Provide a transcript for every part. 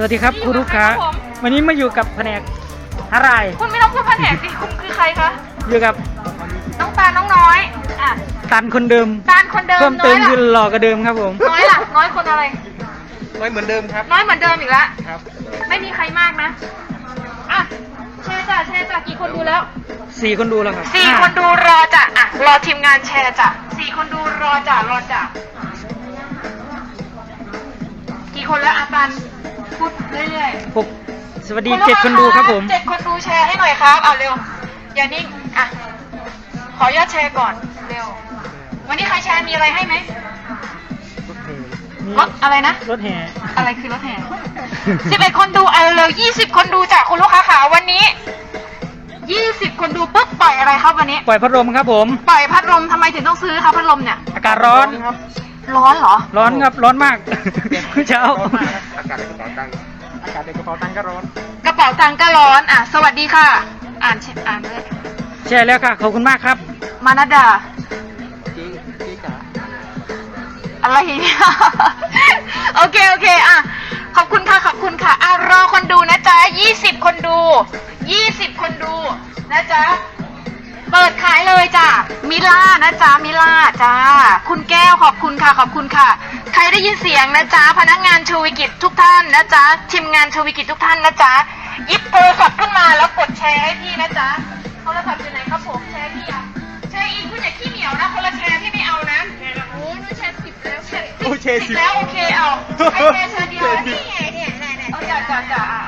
สวัสดีครับคุณลูกค้าวันนี้มาอยู่กับแผนกฮารายคุณไม่ต้องพูดแผนกสิคุณคือใครคะ อยู่กับน้องตาลน้องน้อย อะตันคนเดิมตาลคนเดิมเพิ่มน้เติอยมล่ะคือหล่อกว่าเดิมครับผมน้อยล่ะน้อยคนอะไรน้อยเหมือนเดิมครับ น้อยเหมือนเดิมอีกแล้วครับ ไม่มีใครมากนะ อะแชร์จ้ะแชร์จ้ะกี่คนดูแล้ว สี่คนดูแล้วครับสี่ห้าคนดูรอจ้ะอะ รอทีมงานแชร์จ้ะสี่คนดูรอจ้ะรอจ้ะกี่คนแล้วอาตัน พูดเรื่อยๆหกสวัสดีเจ็ดคนดูครับผม เจ็ดคนดูแชร์ให้หน่อยครับเอาเร็วอย่านิ่งอะขอยอดแชร์ก่อนเร็ว วันนี้ใครแชร์มีอะไรให้ไหมมีรถอะไรนะ รถแห่ อะไรคือรถแห่สิบเอ็ดคนดูเอาเร็วยี่สิบคนดูจากคุณลูกค้าขาวันนี้ยี่สิบคนดูปุ๊บปล่อยอะไรครับวันนี้ ปล่อยพัดลมครับผม ปล่อยพัดลมทำไมถึงต้องซื้อครับพัดลมเนี่ย อากาศร้อนครับ ร้อนเหรอ ร้อนครับ ร้อนมากเมื่อเช้า ร้อนมากครับอากาศในกระเป๋าตังค์อากาศในกระเป๋าตังค์ก็ร้อน กระเป๋าตังค์ก็ร้อน อะ สวัสดีค่ะ อ่านเช็อ่านเลยแชร์แล้วค่ะ ขอบคุณมากครับ มานาดาจริงจริงจ๋าอะไรเนี่ย โอเค โอเค อะ ขอบคุณค่ะ ขอบคุณค่ะ อะ รอคนดูนะจ๊ะยี่สิบคนดูยี่สิบคนดู นะจ๊ะ เปิดขายเลยจ้ะมิล่านะจ๊ะมิล่าจ้าคุณแก้วขอบคุณค่ะ ขอบคุณค่ะ ใครได้ยินเสียงนะจ๊ะพนักงานชวิกิจทุกท่านนะจ๊ะทีมงานชวิกิจทุกท่านนะจ๊ะหยิบโทรศัพท์ขึ้นมาแล้วกดแชร์ให้พี่นะจ๊ะโทรศัพท์อยู่ไหนครับผมแชร์พี่อะแชร์อีกคุณอย่าขี้เหนียวนะคนละแชร์พี่ไม่เอานะโอ้ยหนูแชร์สิบแล้วแชร์โอ้ยแชร์สิบ แล้วโอเคเอาไอแชร์แชร์เดียวนี่ไงเนี่ยเนี่ยเนี่ยเอาจ้ะจ้ะจ้ะอะอะ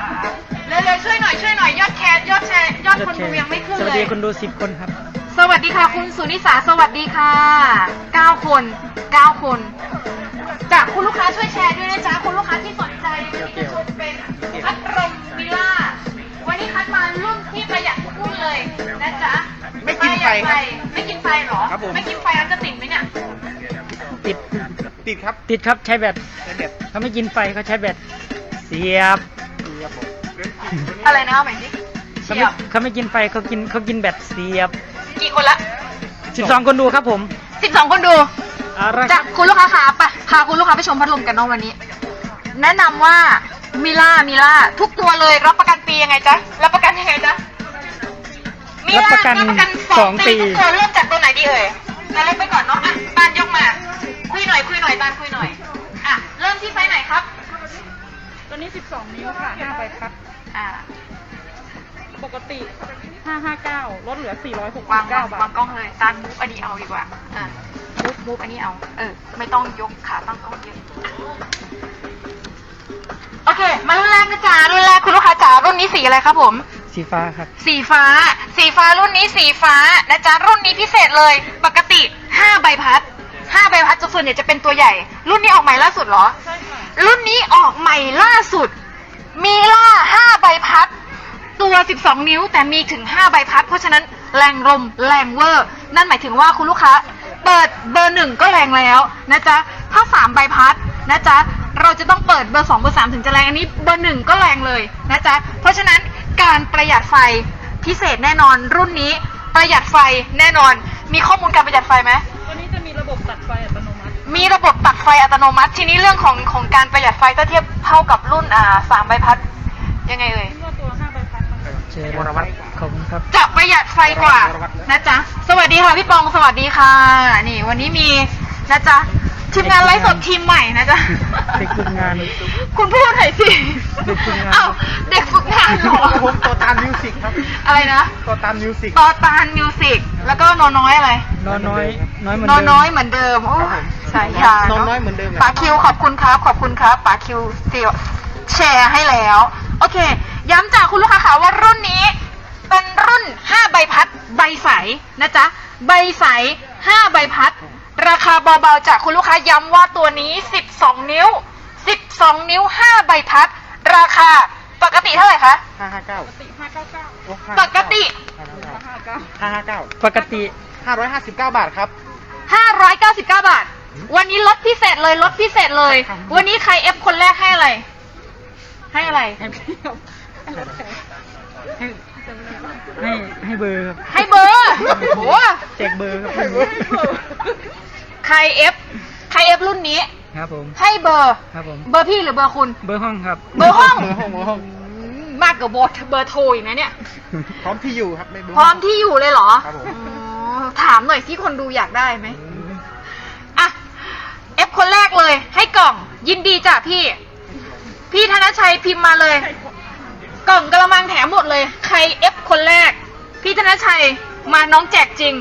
อะ เร็วๆช่วยหน่อยช่วยหน่อยยอดแชร์ยอดแชร์ยอดคนดูยังไม่ขึ้นสวัสเลดียคนดูสิบคนครับ สวัสดีค่ะ คุณสุนิสาสวัสดีค่ะเก้าคนเก้าคนจากคุณลูกค้าช่วยแชร์ด้วยนะจ๊ะคุณลูกค้าที่สนใจที่จะชมเป็นพัดลมวิลล่าวันนี้คัดมารุ่นที่ประหยัดทุกรุ่นเลยนะจ๊ะไม่กินไฟประหยัดครับไม่กินไฟเหรอ ครับผม ไม่กินไฟแล้วจะติดไหมเนี่ยติดติดครับติดครับใช้แบตใช้เด็ดเขาไม่กินไฟเขาใช้แบตเสียบดีครับผม อะไรนะเอาใหม่ดิเขาเชีไม่ยบเขาไม่กินไฟเขากินเขากินแบตเสียบกี่คนละสิบสองคนดูครับผมสิบสองคนดู เอาละคจารักบคุณลูกค้าขาไปพาคุณลูกค้าไปชมพัดลมกันเน้องวันนี้ แนะนำว่ามิล่ามิล่าทุกตัวเลยรับประกันปียังไงจ๊ะรับประกันยังไงจ๊ะมิล่ารับประกันสสอองงปีปีทุกตัวเริ่มจากตัวไหนดีเอ่ยตาเล็กไปก่อนเนาะอะตานยกมา คุยหน่อยคุยหน่อยตานคุยหน่อยอะเริ่มที่ไซส์ไหนครับ ตัวนี้ 12 นิ้วค่ะ 5 ใบพัด อ่าปกติ 559 ลดเหลือ 469 วางบาวางทวางกล้องเลยตานมูฟอันนี้เอาดีกว่า อะมูฟมูฟอันนี้เอา เออ ไม่ต้องยกขาตั้งกล้องเยอะ โอเค มารุ่นแรกนะจ๊ะรุ่นแรกคุณลูกค้าจ๋ารุ่นนี้สีอะไรครับผม สีฟ้าครับ สีฟ้า สีฟ้ารุ่นนี้สีฟ้านะจ๊ะรุ่นนี้พิเศษเลย ปกติ 5 ใบพัด 5 ใบพัดจะส่วนใหญ่จะเป็นตัวใหญ่ รุ่นนี้ออกใหม่ล่าสุดเหรอ ใช่ค่ะรุ่นนี้ออกใหม่ล่าสุด มีล่า5ใบพัด ตัว 12 นิ้วแต่มีถึง 5 ใบพัด เพราะฉะนั้นแรงลมแรงเวอร์ นั่นหมายถึงว่าคุณลูกค้า เปิดเบอร์หนึ่งก็แรงแล้วนะจ๊ะ ถ้า 3 ใบพัดนะจ๊ะ เราจะต้องเปิดเบอร์2เบอร์3ถึงจะแรง อันนี้เบอร์หนึ่งก็แรงเลยนะจ๊ะ เพราะฉะนั้นการประหยัดไฟพิเศษแน่นอนรุ่นนี้ประหยัดไฟแน่นอน มีข้อมูลการประหยัดไฟไหมตัวนี้จะมีระบบตัดไฟอัตโนมัติ มีระบบตัดไฟอัตโนมัติ ทีนี้เรื่องของของการประหยัดไฟถ้าเทียบเท่ากับรุ่นอ่าสามใบพัด ยังไงเอ่ยคิดว่าตัว5ใบพัดมันจะเชร์แล้วครับขอบคุณครับ จะประหยัดไฟกว่านะจ๊ะ สวัสดีค่ะพี่ปอง สวัสดีค่ะ นี่วันนี้มีนะจ๊ะ ทีมงานไลฟ์สดทีมใหม่นะจ๊ะ เด็กฝึกงาน คุณพูดหน่อยสิเด็กฝึกงาน เอ้าเด็กฝึกงานเหรอผมตัวตามมิวสิกครับ อะไรนะตัวตามมิวสิกต่อตานมิวสิกแล้วก็นอน้อยอะไร นอนน้อย น้อยเหมือนนอเดิม น้อยเหมือนเดิม โอ้ยสายยานอนเะน้อยเหมือนเดิม ป๋าคิวขอบคุณครับ ขอบคุณครับป๋าคิวเสียแชร์ให้แล้ว โอเค ย้ำจากคุณลูกค้าค่ะว่ารุ่นนี้ เป็นรุ่น 5 ใบพัด ใบใสนะจ๊ะ ใบใส 5 ใบพัด ราคาเบาๆจากคุณลูกค้าย้ำว่าตัวนี้ 12 นิ้ว 12 นิ้ว 5 ใบพัด ราคาปกติเท่าไหร่คะ ห้าห้าเก้าปกติ599ปกติ559ห้าห้าเก้าปกติห้าร้อยห้าสิบเก้าบาทครับ 599 บาท วันนี้ลดพิเศษเลยลดพิเศษเลย วันนี้ใครเอฟคนแรกให้อะไร ให้อะไร ให้ให้ให้ให้เบอร์ครับให้เบอร์โอ้แจกเบอร์ครับใครเอฟใครเอฟรุ่นนี้ ครับผม ให้เบอร์ ครับผม เบอร์พี่หรือเบอร์คุณ เบอร์ห้องครับ เบอร์ห้อง เบอร์ห้องเบอร์ห้องมากกว่าเบอร์เบอร์โทรอีกนะเนี่ย พร้อมที่อยู่ครับไม่เบอร์พร้อมที่อยู่เลยเหรอครับผมอ๋อถามหน่อยที่คนดูอยากได้ไหมอะเอฟคนแรกเลย ให้กล่อง ยินดีจ้ะพี่ พี่ธนชัยพิมพ์มาเลย กล่องกระมังแถมหมดเลย ใครเอฟคนแรก พี่ธนชัยมาน้องแจกจริง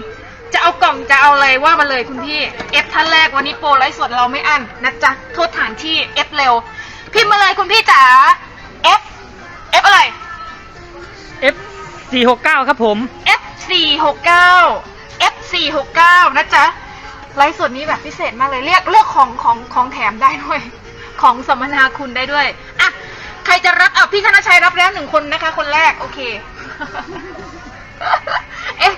จะเอากล่องจะเอาอะไรว่ามาเลยคุณพี่เอฟท่านแรกวันนี้โปรไลฟ์สดเราไม่อั้นนะจ๊ะโทษฐานที่เอฟเร็ว พิมพ์มาเลยคุณพี่จ๋าเอฟเอฟอะไร F 4 6 9ครับผม F 4 6 9 F 4 6 9 นะจ๊ะไลฟ์สดนี้แบบพิเศษมากเลย เรียกเลือกของของของแถมได้ด้วย ของสมนาคุณได้ด้วย อะ ใครจะรับอะพี่ธนชัยรับแล้วหนึ่งคนนะคะ คนแรก โอเค เอ๊ะ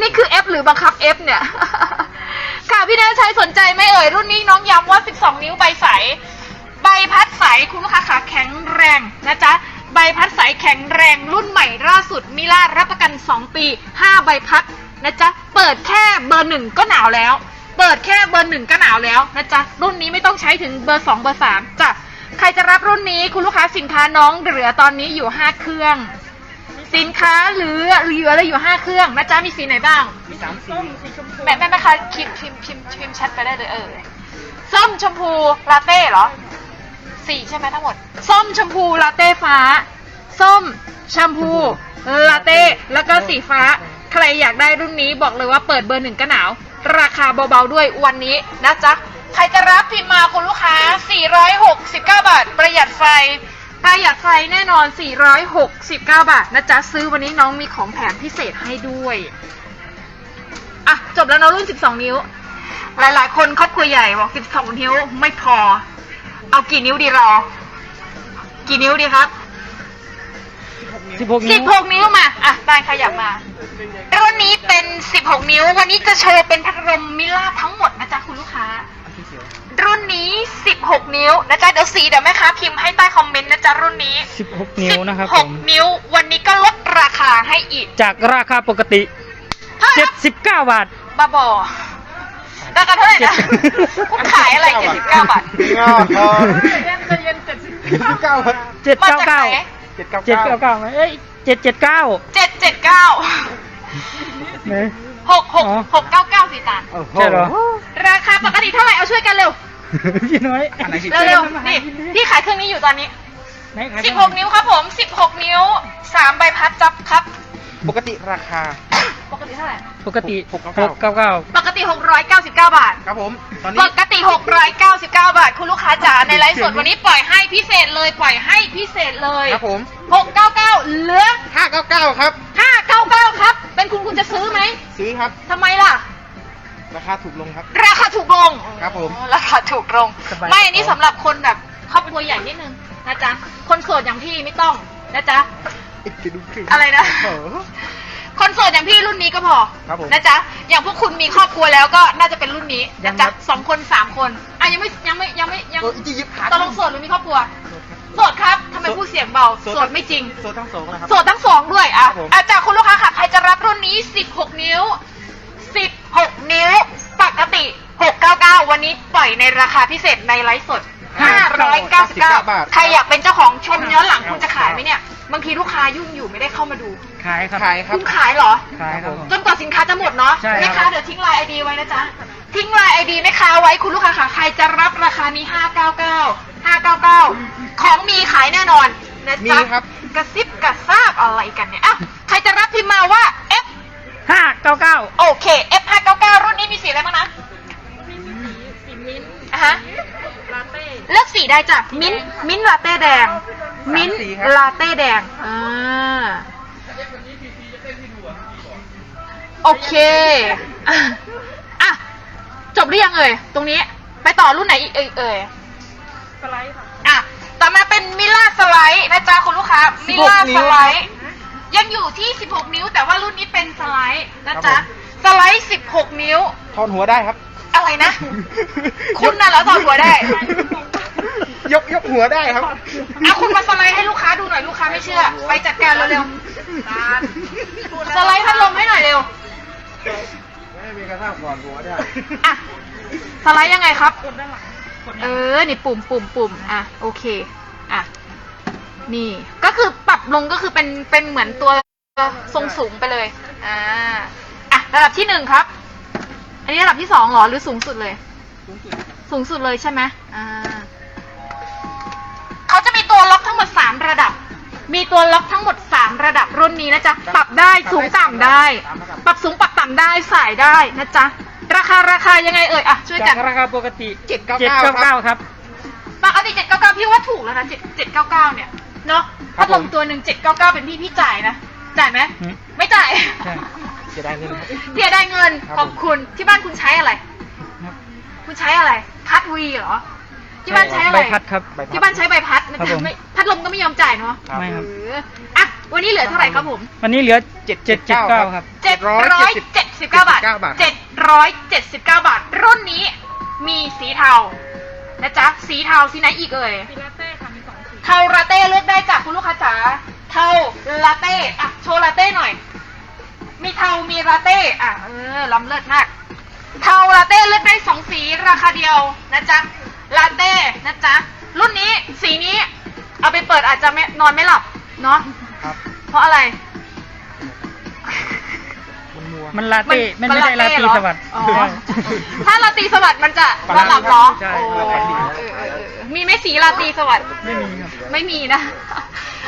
นี่คือ F หรือบังคับ F เนี่ย ค่ะพี่ธนชัยสนใจไหมเอ่ยรุ่นนี้น้องย้ำว่า 12 นิ้วใบใส ใบพัดใสคุณลูกค้าขาแข็งแรงนะจ๊ะใบพัดใสแข็งแรงรุ่นใหม่ล่าสุดมิล่ารับประกัน 2 ปี 5 ใบพัดนะจ๊ะเปิดแค่เบอร์หนึ่งก็หนาวแล้ว เปิดแค่เบอร์หนึ่งก็หนาวแล้วนะจ๊ะรุ่นนี้ไม่ต้องใช้ถึงเบอร์ 2 เบอร์3จ้ะใครจะรับรุ่นนี้คุณลูกค้าสินค้าน้องเหลือตอนนี้อยู่ 5 เครื่อง สินค้าเหลือเหลือเลยอยู่5เครื่องนะจ๊ะมีสีไหนบ้าง มีสามสีส้มสีชมพูแม่แม่แม่คะพิมพ์พิมพ์พิมพ์พิมพ์แชทไปได้เลยเออส้มชมพูลาเต้เหรอสี่ใช่ไหมทั้งหมด ส้มชมพูลาเต้ฟ้า ส้มแชมพูลาเต้แล้วก็สีฟ้า ใครอยากได้รุ่นนี้บอกเลยว่าเปิดเบอร์หนึ่งก็หนาว ราคาเบาๆด้วยวันนี้นะจ๊ะใครจะรับพิมพ์มาคุณลูกค้า 469 บาท ประหยัดไฟ ประหยัดไฟแน่นอน 469 บาทนะจ๊ะ ซื้อวันนี้น้องมีของแถมพิเศษให้ด้วย อะ จบแล้วเนอะรุ่น 12 นิ้ว หลายๆ คนครอบครัวใหญ่บอก 12 นิ้วไม่พอ เอากี่นิ้วดีเรา กี่นิ้วดีครับ 16 นิ้ว 16 นิ้วมา อะตายขยับมารุ่นนี้เป็น 16 นิ้ว วันนี้จะโชว์เป็นพัดลมมิล่าทั้งหมดนะจ๊ะคุณลูกค้าอันที่เสียว รุ่นนี้ 16 นิ้วนะจ๊ะเดี๋ยวสีเดี๋ยวแม่ค้าพิมพ์ให้ใต้คอมเมนต์นะจ๊ะรุ่นนี้ 16 นิ้วนะครับผม16 นิ้ว วันนี้ก็ลดราคาให้อีก จากราคาปกติเท่าไหร่ครับ79 บาทบ้าบอราคาเท่าไหร่นะคุณขายอะไร 79 บาทงอทองเย็นใจเย็นเจ็ดสิบเก้าครับมาจากไหน799เจ็ดเก้าเก้า799ไหมเอ้ย779 779ไหนหกหกหกเก้าเก้าสี่ตางค์โอ้โหใช่เหรอ ราคาปกติเท่าไหร่เอาช่วยกันเร็ว พี่น้อยอันไหนสิ เร็วๆนี่พี่ขายเครื่องนี้อยู่ตอนนี้ ไหนขาย16นิ้วครับผม16นิ้ว3ใบพัดจับครับ ปกติราคา ปกติเท่าไหร่ ปกติ699 699ปกติ 699 บาท ครับผม ตอนปนี้กติ 699 บาท คุณลูกค้าจ๋าในไลฟ์สดวันนี้ปล่อยให้พิเศษเลยปล่อยให้พิเศษเลย ครับผม 699 เหลือห้าเก้าเก้าครับ 599 ครับ เป็นคุณคุณจะซื้อไหม ซื้ อครับ ทำไมล่ะ ราคาถูกลงครับ ราคาถูกลงครับผมอ๋อราคาถูกลง สบายไม่อันนี้สำหรับคนแบบครอบครัวใหญ่นิดนึงนะจ๊ะ คนโสดอย่างพี่ไม่ต้องนะจ๊ะอีกทีดูคลิปอะไรนะโอ้โห คนโสดอย่างพี่รุ่นนี้ก็พอครับผมนะจ๊ะ อย่างพวกคุณมีครอบครัวแล้วก็น่าจะเป็นรุ่นนี้ยันะงจ๊ะครับ สองคนสามคน อะยังไม่ยังไม่ยังไม่ยัง เอออีกทียิบขาด ตกลงโสดหรือมีครอบครัวโสดครับทำไมพูดเสียงเบาโสดไม่จริง โซทั้งสองนะครับ โสดทั้งสองด้วยอะครับผม อาจากคุณลูกค้าค่ะ ใครจะรับรุ่นนี้ 16 นิ้ว 16 นิ้ว ปกติ 699 วันนี้ปล่อยในราคาพิเศษในไลฟ์สด 599ใครอยากเป็นเจ้าของชมย้อนหลังคุณจะขายไหมเนี่ย บางทีลูกค้ายุ่งอยู่ไม่ได้เข้ามาดู ขายครับ ขายครับ คุณขายเหรอ ขายครับผม จนกว่าสินค้าจะหมดเนาะใช่ครับ แม่ค้าเดี๋ยวทิ้งไลน์ไอดีไว้นะจ๊ะ ทิ้งไลน์ไอดีแม่ค้าไว้คุณลูกค้าค่ะ ใครจะรับราคานี้ 599 599 ของมีขายแน่นอนนะมีจ๊ะครับ กระซิบกระซาบอะไรกันเนี่ยอะใครจะรับพิมพ์มาว่า F 599โอเค F 599รุ่นนี้มีสีอะไรบ้างนะมีสีสีมิ้นท์อะฮะลาเต้เลือกสีได้จ้ะมิ้นท์มิ้นท์ลาเต้แดง มิ้นท์สีครับลาเต้แดงอ่าโอเคอะอะจบหรือยังเอ่ยตรงนี้ ไปต่อรุ่นไหนอีกเอ่ยเอ่ย สไลด์ค่ะ อะ ต่อมาเป็นมิล่าสไลด์นะจ๊ะคุณลูกค้า มิล่า16นิ้สวไลด์ยังอยู่ที่ 16 นิ้ว แต่ว่ารุ่นนี้เป็นสไลด์นะจ๊ะ ครับผม สไลด์ 16 นิ้ว ทอนหัวได้ครับ อะไรนะ คุณน่ะแล้วถอดหัวได้ ยกยกหัวได้ครับ เอาคุณมาสไลด์ให้ลูกค้าดูหน่อยลูกค้าไม่เชื่อ ไปจัดการเร็วๆสไลด์พัดลมให้หน่อยเร็ว ไม่มีกระทั่งก่อนหัวได้ อะ สไลด์ยังไงครับ กดด้านหลังก เออ นี่ปุ่มปุ่มปุ่มอะ โอเค อะ นี่ ก็คือปรับลงก็คือเป็น เป็นเหมือนตัวทรงสูงไปเลย อ่า อะ ระดับที่หนึ่งครับ อันนี้ระดับที่สองเหรอ หรือสูงสุดเลย สูงสุดเลยใช่ไหมอ่าเขาจะมีตัวล็อกทั้งหมด3ระดับ มีตัวล็อกทั้งหมด3ระดับรุ่นนี้นะจ๊ะ ปรับได้ สูงต่ำได้ ปรับสูงปรับต่ำได้ใส่ได้นะจ๊ะ ราคาราคายังไงเอ่ยอะช่วยกัจาน กราคาปกติ799 799ครับ ปกติ799 พี่ว่าถูกแล้วนะ7 799 เนี่ย เนาะครัพับดลมผมตัวหนึ่ง799 เป็นพี่พี่จ่ายนะ จ่ายไหม หืม ไม่จ่ายใช่เสียดายเงินครับเสียได้เงิน ครับขอบคุณ ที่บ้านคุณใช้อะไร ครับ คุณใช้อะไร พัดวีเหรอ ที่บ้านใช้อะไรใบพัดครับ ใบพัด ที่บ้านใช้ใบพัดนะครับผม ไม่พัดลมก็ไม่ยอมจ่ายเนาะครับไม่ครับ เอออะ วันนี้เหลือเท่าไหร่ครับผมวันนี้เหลือ779ครับเจ็ดร้อยเจ็ดสิบเก้าบาทบาทเจ็ดร้อยเจ็ดสิบเก้าบาท รุ่นนี้มีสีเทานะจ๊ะ สีเทาสีไหนอีกเอ่ย ฟิลาเต้ค่ะมีสองสีเทาลาเต้เลือกได้จากคุณลูกค้าจ๋า เทาลาเต้อะโชว์ลาเต้หน่อย มีเทามีลาเต้อะเออล้ำเลิศมาก เทาลาเต้เลือกได้สองสีราคาเดียวนะจ๊ะ ลาเต้นะจ๊ะ รุ่นนี้สีนี้ เอาไปเปิดอาจจะไม่นอนไม่หลับเนาะ ครับ เพราะอะไร มันมัวมันลาเต้มันไม่ได้ลาตีเหรอสวัสดิ์อ๋อถ้าลาตีสวัสดิ์มันจะปนลาอนหลับเหรอใช่โอ้ปลาดี เออเออเออมีไหม่สีลาตีสวัสดิ์ ไม่มีครับ ไม่มีนะ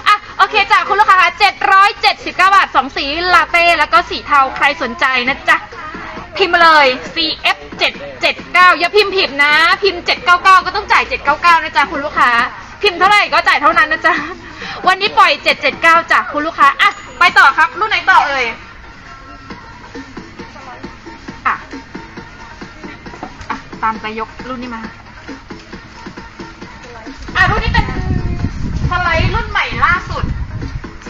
อะ โอเคจ้ะคุณลูกค้า779 บาท 2 สีลาเต้แล้วก็สีเทา ใครสนใจนะจ๊ะ พิมพ์มาเลย CF 779อย่าพิมพ์ผิดนะ พิมพ์ 799 ก็ต้องจ่าย 799 นะจ๊ะคุณลูกค้า พิมพ์เท่าไหร่ก็จ่ายเท่านั้นนะจ๊ะ วันนี้ปล่อย 779จ้ะคุณลูกค้า อะ ไปต่อครับ รุ่นไหนต่อเอ่ย ตามไปยกรุ่นนี้มา อะรุ่นนี้เป็นสไลด์รุ่นใหม่ล่าสุด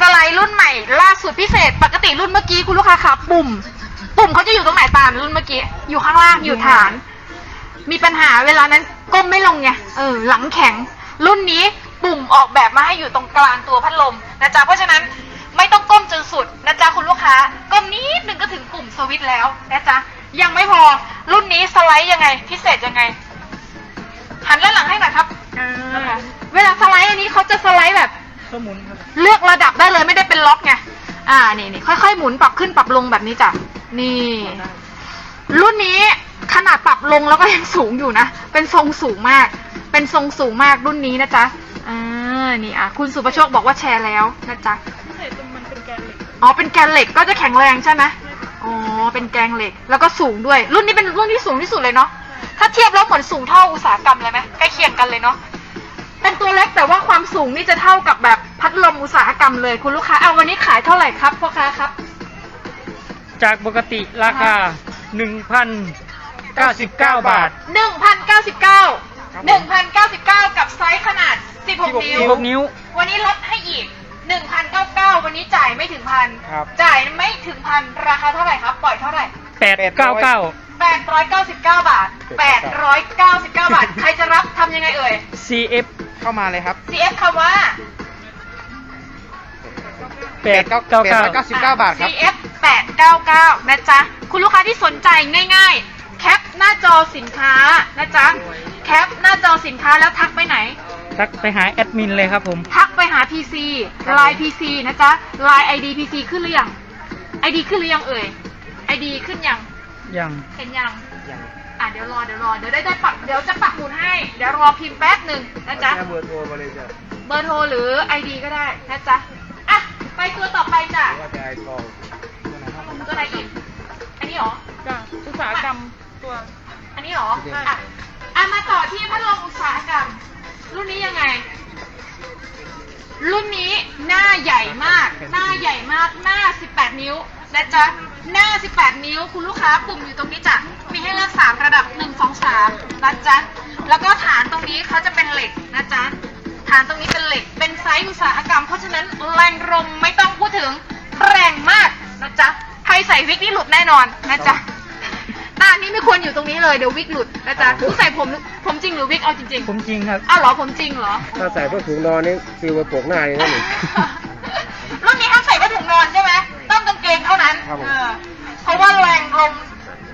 สไลด์รุ่นใหม่ล่าสุดพิเศษ ปกติรุ่นเมื่อกี้คุณลูกค้าครับปุ่ม ปุ่มเขาจะอยู่ตรงไหนตามรุ่นเมื่อกี้ อยู่ข้างล่างอยู่ฐาน มีปัญหาเวลานั้นก้มไม่ลงไง เออ หลังแข็ง รุ่นนี้ปุ่มออกแบบมาให้อยู่ตรงกลางตัวพัดลมนะจ๊ะ เพราะฉะนั้นไม่ต้องก้มจนสุดนะจ๊ะคุณลูกค้า ก้มนิดนึงก็ถึงปุ่มสวิตช์แล้วนะจ๊ะ ยังไม่พอ รุ่นนี้สไลด์ยังไง พิเศษยังไง หันด้านหลังให้หน่อยครับนะคะเวลาสไลด์อันนี้เขาจะสไลด์แบบก็หมุนครับ เลือกระดับได้เลยไม่ได้เป็นล็อกไง อ่า นี่นี่ค่อยๆ หมุนปรับขึ้นปรับลงแบบนี้จ้ะ นี่ รุ่นนี้ขนาดปรับลงแล้วก็ยังสูงอยู่นะ เป็นทรงสูงมาก เป็นทรงสูงมากรุ่นนี้นะจ๊ะ อ่า นี่อะ คุณสุประโชคบอกว่าแชร์แล้วนะจ๊ะพิเศษตรงมันเป็นแกนเหล็กอ๋อ เป็นแกนเหล็กก็จะแข็งแรงใช่ไหมอ๋อ เป็นแกงเหล็ก แล้วก็สูงด้วย รุ่นนี้เป็นรุ่นที่สูงที่สุดเลยเนาะ ถ้าเทียบแล้วเหมือนสูงเท่าอุตสาหกรรมเลยไหมใกล้เคียงกันเลยเนาะ เป็นตัวเล็กแต่ว่าความสูงนี่จะเท่ากับแบบพัดลมอุตสาหกรรมเลย คุณลูกค้า เอาวันนี้ขายเท่าไหร่ครับพ่อค้าครับ จากปกติราคา 1,099 บาท1,099 1,099กับไซส์ขนาด16นิ้ว 16 นิ้ว วันนี้ลดให้อีก 1,099 วันนี้จ่ายไม่ถึงพัน ครับ จ่ายไม่ถึงพัน ราคาเท่าไหร่ครับ ปล่อยเท่าไหร่899 899 บาท 899 บาท ใครจะรับทำยังไงเอ่ย CF เข้ามาเลยครับ CF คำว่า899 899 บาทครับ CF 899นะจ๊ะ คุณลูกค้าที่สนใจง่ายๆ แคปหน้าจอสินค้านะจ๊ะ แคปหน้าจอสินค้าแล้วทักไปไหน ทักไปหาแอดมินเลยครับผม ทักไปหา PC ครับ Line PC นะจ๊ะ Line ID PC ขึ้นหรือยัง ID ขึ้นหรือยังเอ่ย ID ขึ้นยังยังเห็นยัง อย่างอะเดี๋ยวรอเดี๋ยวรอเดี๋ยวได้ได้ปักเดี๋ยวจะปักหมุดให้ เดี๋ยวรอพิมพ์แป๊บหนึ่งนะจ๊ะเบอร์โทรมาเลยจ้ะเบอร์โทรหรือ ID ก็ได้นะจ๊ะ อะ ไปตัวต่อไปจ้ะว่าจะไอทองตัวไหนอีก อันนี้เหรอ จ้ะอุตสาหกรรมตัว อันนี้เหรอ อะ อะมาต่อที่พัดลมอุตสาหกรรม รุ่นนี้ยังไง รุ่นนี้หน้าใหญ่มาก หน้าใหญ่มาก หน้า 18 นิ้วนะจ๊ะ หน้า 18 นิ้ว คุณลูกค้าปุ่มอยู่ตรงนี้จ้ะ มีให้เลือก 3 ระดับ 1 2 3นะจ๊ะ แล้วก็ฐานตรงนี้เขาจะเป็นเหล็กนะจ๊ะ ฐานตรงนี้เป็นเหล็ก เป็นไซส์อุตสาหกรรม เพราะฉะนั้นแรงลมไม่ต้องพูดถึง แรงมากนะจ๊ะ ใครใส่วิกนี่หลุดแน่นอนนะจ๊ะ ไม่ควรอยู่ตรงนี้เลยเดี๋ยววิกหลุดนะจ๊ะผู้ใส่ผมผมจริงหรือวิกเอาจริงผมจริงครับ ๆอ้าวเหรอผมจริงเหรอ ถ้าใส่ผ้าถุงนอนนี่ฟิวไปโปกหน้าเลยนะหนูรุ่นนี้ห้ามใส่ผ้าถุงนอนใช่ไหมต้องกางเกงเท่านั้นครับผมเออเพราะว่าแรงลม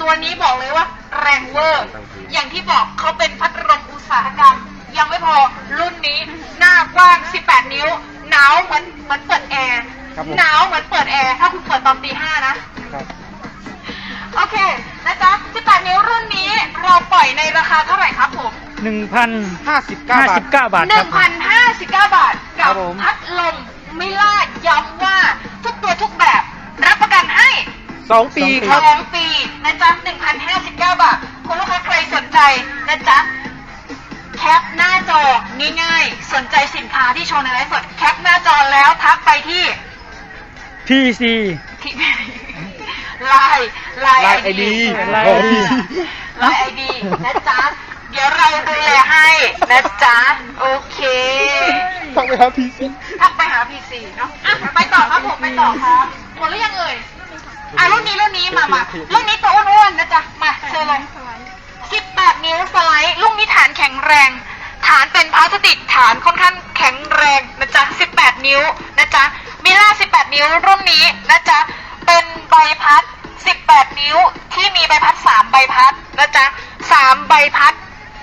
ตัวนี้บอกเลยว่า แรงเวอร์อย่างที่บอกเขาเป็นพัดลมอุตสาหกรรม ยังไม่พอรุ่นนี้หน้ากว้าง 18 นิ้ว หนาวเหมือนเหมือนเปิดแอร์ ครับผม หนาวเหมือนเปิดแอร์ ถ้าคุณเปิดตอนตีห้านะ ครับ โอเคนะจ๊ะ18 นิ้วรุ่นนี้เราปล่อยในราคาเท่าไหร่ครับผมหนึ่งพันห้าสิบเก้าห้าบาสิทบเก้าบาทครับ 1,059 บาทครักับบผม พัดลมมิล่าย้ำว่าทุกตัวทุกแบบ รับประกันให้สองปีคสรับ องปีนะจ๊ะ1,059 บาท คุณลูกค้าใครสนใจนะจ๊ะ แคปหน้าจอง่ายๆ สนใจสินค้าที่โชว์ในไลฟ์สดแคปหน้าจอแล้วทักไปที่พีซีที่ ไลน์ไลน์ Line ไอ ID ดีไลน์ ID ไลน์ไอดีนะจ๊ะ เดี๋ยวเราดูแลให้นะจ๊ะ โอเคต้องไปครับพี่ซิทักไปหาพีซีเนาะอะไปต่อครับผมไปต่อครับหมดหรือยังเอ่ยอะรุ่นนี้รุ่นนี้มามารุ่นนี้ตัวอ้วนๆนะจ๊ะ มาเชิญเลย18นิ้วสไลด์ลูกนี้ฐานแข็งแรง ฐานเป็นพลาสติกฐานค่อนข้างแข็งแรงนะจ๊ะ18นิ้วนะจ๊ะมิล่า18นิ้วรุ่นนี้นะจ๊ะ เป็นใบพัด 18 นิ้วที่มีใบพัด 3 ใบพัดนะจ๊ะ3ใบพัด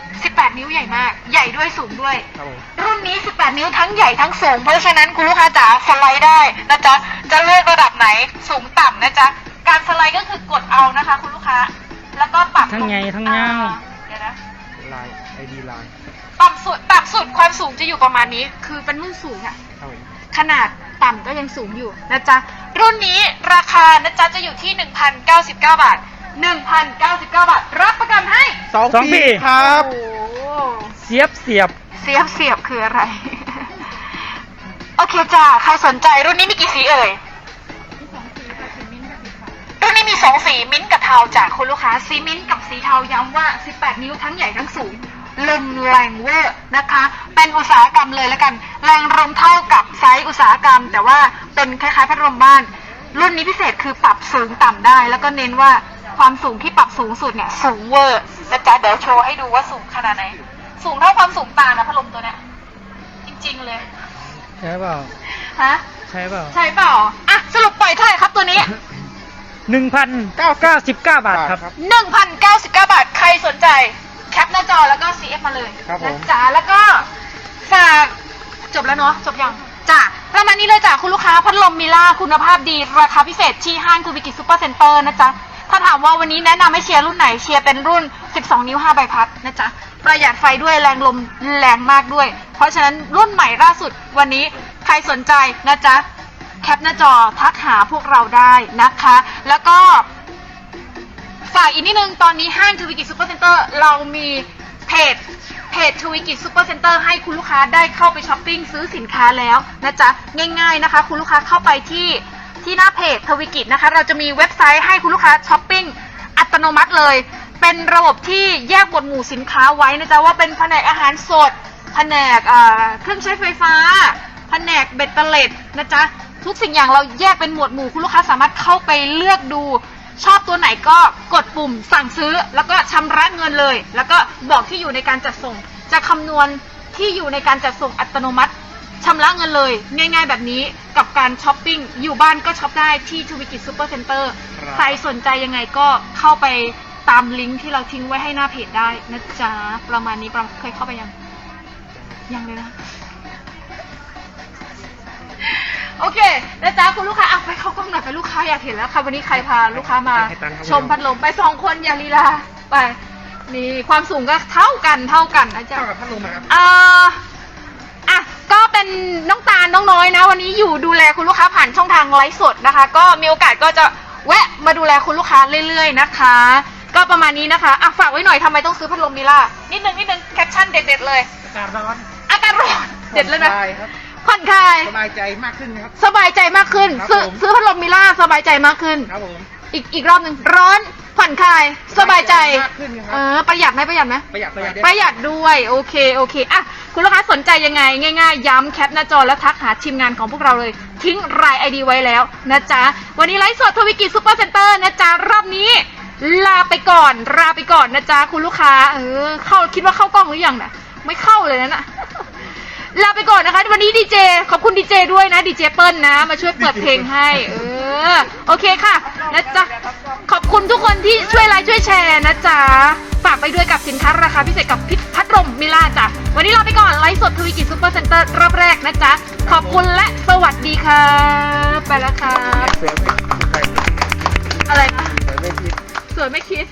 18 นิ้วใหญ่มาก ใหญ่ด้วยสูงด้วย ครับผมรุ่นนี้ 18 นิ้วทั้งใหญ่ทั้งสูง เพราะฉะนั้นคุณลูกค้าจ๋าสไลด์ได้นะจ๊ะจะเลือกระดับไหนสูงต่ำนะจ๊ะการสไลด์ก็คือกดเอานะคะ คุณลูกค้า แล้วก็ปรับทั้งใหญ่ทั้งยาว อ่เดี๋ยวนะไลน์ไอดีไลน์ต่ำสุดต่ำสุดความสูงจะอยู่ประมาณนี้ คือเป็นรุ่นสูงอะครับผมขนาด ต่ำก็ยังสูงอยู่นะจ๊ะ รุ่นนี้ราคานะจ๊ะจะอยู่ที่ 1,099 บาท 1,099 บาท รับประกันให้ สองสองปี ปีครับ โอ้โหเสียบเสียบเสียบเสียบคืออะไร โอเคจ้าใครสนใจรุ่นนี้มีกี่สีเอ่ย รุ่นนี้มีสองสีมิ้นท์กับเทาจากคุณลูกค้าสีมิ้นท์กับสีเทาย้ำว่า 18 นิ้วทั้งใหญ่ทั้งสูงลมแรงเวอร์นะคะ เป็นอุตสาหกรรมเลยแล้วกัน แรงลมเท่ากับ ไซส์อุตสาหกรรม แต่ว่าเป็นคล้ายๆพัดลมบ้าน รุ่นนี้พิเศษคือปรับสูงต่ำได้ แล้วก็เน้นว่าความสูงที่ปรับสูงสุดเนี่ย สูงเวอร์นะจ๊ะเดี๋ยวโชว์ให้ดูว่าสูงขนาดไหน สูงเท่าความสูงตานะพัดลมตัวเนี้ยจริงๆเลยใช่เปล่า ฮะใช่เปล่าใช่เปล่าอะสรุปปล่อยเท่าไหร่ครับตัวนี้ หนึ่งพันเก้าเก้าสิบเก้าบาทครับ 1,099 บาท ใครสนใจ แคปหน้าจอแล้วก็ CF มาเลยครับผม นะจ๊ะแล้วก็ฝากจบแล้วเนาะจบยัง จ้ะประมาณนี้เลยจ้ะคุณลูกค้าพัดลมมิล่าคุณภาพดี ราคาพิเศษที่ห้างทูบิกิซูเปอร์เซ็นเตอร์นะจ๊ะ ถ้าถามว่าวันนี้แนะนำให้เชียร์รุ่นไหนเชียร์เป็นรุ่น 12 นิ้ว 5 ใบพัดนะจ๊ะ ประหยัดไฟด้วยแรงลมแรงมากด้วย เพราะฉะนั้นรุ่นใหม่ล่าสุดวันนี้ใครสนใจนะจ๊ะ แคปหน้าจอทักหาพวกเราได้นะคะ แล้วก็ฝากอีกนิดนึงตอนนี้ห้างทวิกิซูเปอร์เซ็นเตอร์เรามีเพจ เพจทวิกิจซูเปอร์เซ็นเตอร์ให้คุณลูกค้าได้เข้าไปช้อปปิ้งซื้อสินค้าแล้วนะจ๊ะง่ายๆนะคะ คุณลูกค้าเข้าไปที่ที่หน้าเพจทวิกิจนะคะ เราจะมีเว็บไซต์ให้คุณลูกค้าช้อปปิ้งอัตโนมัติเลย เป็นระบบที่แยกหมวดหมู่สินค้าไว้นะจ๊ะว่าเป็นแผนกอาหารสดแผนกเครื่องใช้ไฟฟ้าแผนกเบ็ดเตล็ดนะจ๊ะทุกสิ่งอย่างเราแยกเป็นหมวดหมู่คุณลูกค้าสามารถเข้าไปเลือกดู ชอบตัวไหนก็กดปุ่มสั่งซื้อแล้วก็ชำระเงินเลย แล้วก็บอกที่อยู่ในการจัดส่ง จะคำนวณที่อยู่ในการจัดส่งอัตโนมัติชำระเงินเลย ง่ายๆ แบบนี้กับการช้อปปิ้งอยู่บ้านก็ช็อปได้ที่ทูวิกิซูเปอร์เซ็นเตอร์ครับ ใครสนใจยังไงก็เข้าไปตามลิงก์ที่เราทิ้งไว้ให้หน้าเพจได้นะจ๊ะ ประมาณนี้ประมาณเคยเข้าไปยัง ยังเลยนะ โอเคนะจ๊ะคุณลูกค้าอะไปเข้ากล้องหน่อยไปลูกค้าอยากเห็นแล้วค่ะวันนี้ใครพาลูกค้ามา ให้ตังค์ครับชมพัดลมไปสองคนอย่าลีลาไปนี่ความสูงก็เท่ากันเท่ากันนะจ๊ะเท่ากับพัดลมนะครับ เอ่ออะ ก็เป็นน้องตาลน้องน้อยนะ วันนี้อยู่ดูแลคุณลูกค้าผ่านช่องทางไลฟ์สดนะคะ ก็มีโอกาสก็จะแวะมาดูแลคุณลูกค้าเรื่อยๆนะคะ ก็ประมาณนี้นะคะอะฝากไว้หน่อยทำไมต้องซื้อพัดลมมิล่านิดนึงนิดนึงแคปชั่นเด็ดๆเลย อากาศร้อนอากาศร้อนเด็ดเลยนะผ่อคครับ ผ่อนคลาย สบายใจมากขึ้นครับ สบายใจมากขึ้น ครับซื้อผม ซื้อพัดลมมิล่าสบายใจมากขึ้น ครับผมอีกอีกรอบหนึ่งร้อนผ่อนคลาย สบายใจ มากขึ้นครับเออประหยัดไหมประหยัดไหม ประหยัดประหยัดประหยัดด้วยโอเคโอเคอะคุณลูกค้าสนใจยังไง ง่ายๆ ย้ำแคปหน้าจอแล้วทักหาทีมงานของพวกเราเลย ทิ้งรายไอดีไว้แล้วนะจ๊ะ วันนี้ไลฟ์สดทวิกิซูเปอร์เซ็นเตอร์นะจ๊ะ รอบนี้ ลาไปก่อนลาไปก่อนนะจ๊ะ คุณลูกค้า เออ เข้าคิดว่าเข้ากล้องหรือยังนะไม่เข้าเลยนะน่ะ ลาไปก่อนนะคะ วันนี้ดีเจขอบคุณดีเจด้วยนะดีเจเปิ้ลนะ มาช่วยเปิดเพลงให้ เออ โอเคค่ะนะจ๊ะขอบคุณทุกคนที่ช่วยไลค์ช่วยแชร์นะจ๊ะฝากไปด้วยกับสินค้าราคาพิเศษกับพิษพัดลมมิล่าจ้ะวันนี้ลาไปก่อนไลฟ์สดทวีกิจซูเปอร์เซ็นเตอร์รอบแรกนะจ๊ะขอบคุณและสวัสดีค่ะไปแล้วครับเสือไม่คิดใครอะไรนะสวยไม่คิด